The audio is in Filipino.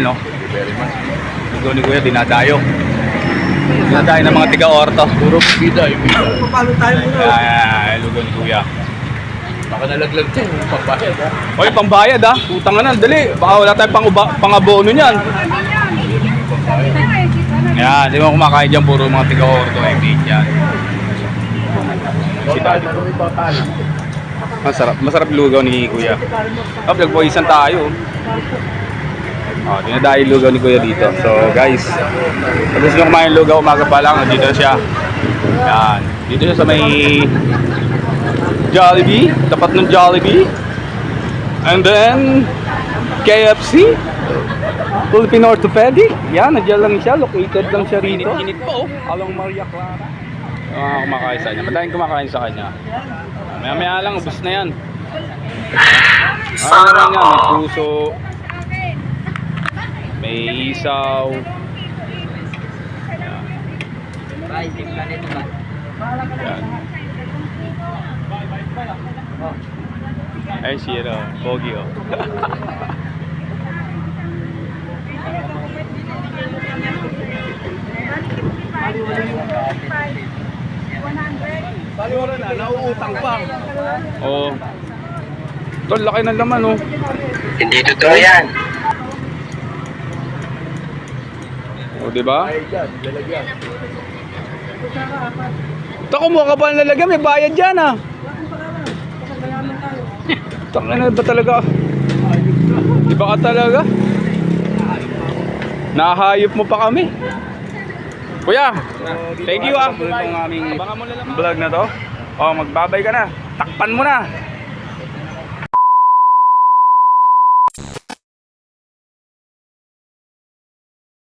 ni Kuya, dinadayo. Dinadayo ng mga tiga-orto. Puro bida, yung bida. Paano tayo muna? Ayan, lugaw ni Kuya. Baka nalaglag dyan, yung papayad ha. Oy, pambayad ah. Utang na, dali. Baka wala tayong pang, pang-abono niyan. Ayan, di mo kumakain dyan, puro mga tiga-orto. Eh. Total, kung total. Masarap, masarap lugaw ni Kuya. Oh, nagpawisan tayo. Oh, dinadayo yung lugaw ni Kuya dito. So, guys, kung gusto nyo kumain lugaw, umaga pa lang, dito siya. Yan. Dito siya sa may Jollibee, tapat ng Jollibee. And then, KFC. Philippine Orthopedic. Yan, nandiyan lang siya. Located lang siya rito. Init po. Along Maria Clara. Ah, kumakain sa kanya. Madaming kumakain sa kanya. Maya maya lang, ubus na yan. Ano naman yan, may puso, may isaw. Yan. Ay, si ano, Pogi oh. Na, nauutang pa. Oo. Tol, laki ng laman oh. Hindi totoo yan. Di ba? Ito kumuha ka pa ng lalagyan, may bayad dyan ah. Tangin na ba talaga? Di ba ka talaga? Nahayop mo pa kami. Kuya, thank you ah. Itong aming vlog na to. Oh, magbabay ka na. Takpan mo na.